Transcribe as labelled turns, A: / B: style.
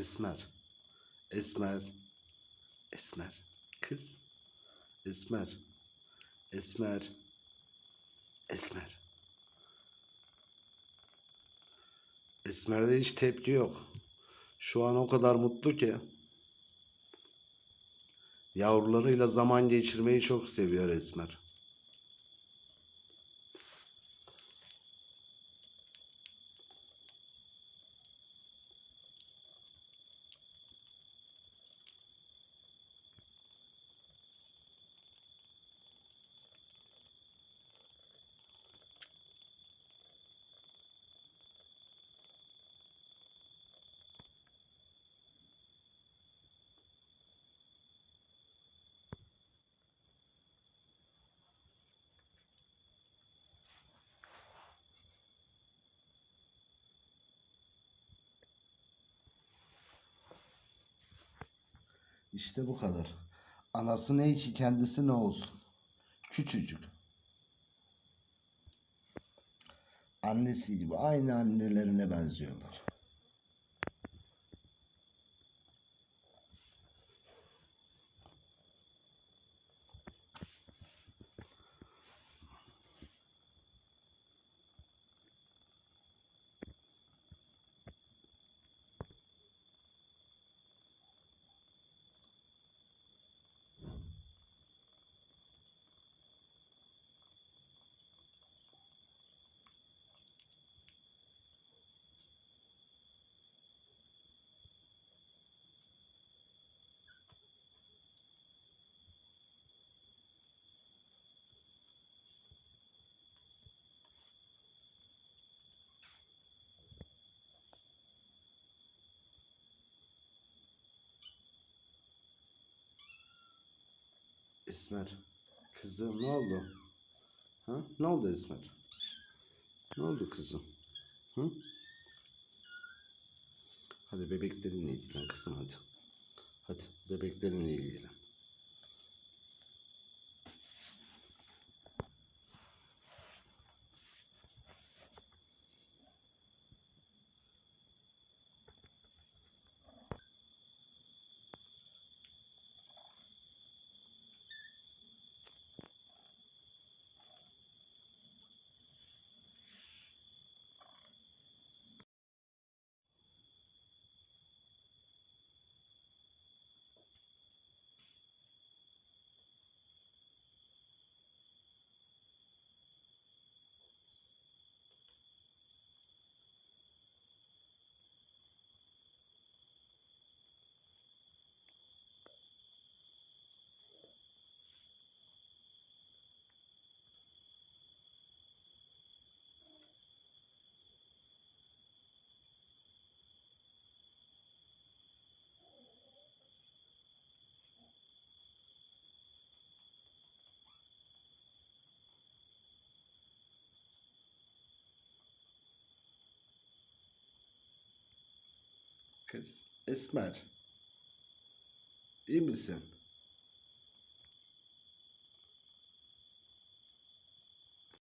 A: Esmer. Esmer. Esmer. Kız. Esmer. Esmer. Esmer. Esmer'de hiç tepki yok. Şu an o kadar mutlu ki. Yavrularıyla zaman geçirmeyi çok seviyor Esmer. İşte bu kadar. Anası ne ki kendisi ne olsun. Küçücük. Annesi gibi aynı annelerine benziyorlar. Esmer. Kızım ne oldu? Ha? Ne oldu Esmer? Ne oldu kızım? Hı? Hadi bebeklerinle ilgilen kızım hadi. Hadi bebeklerinle ilgilen. Kız Esmer. İyi misin?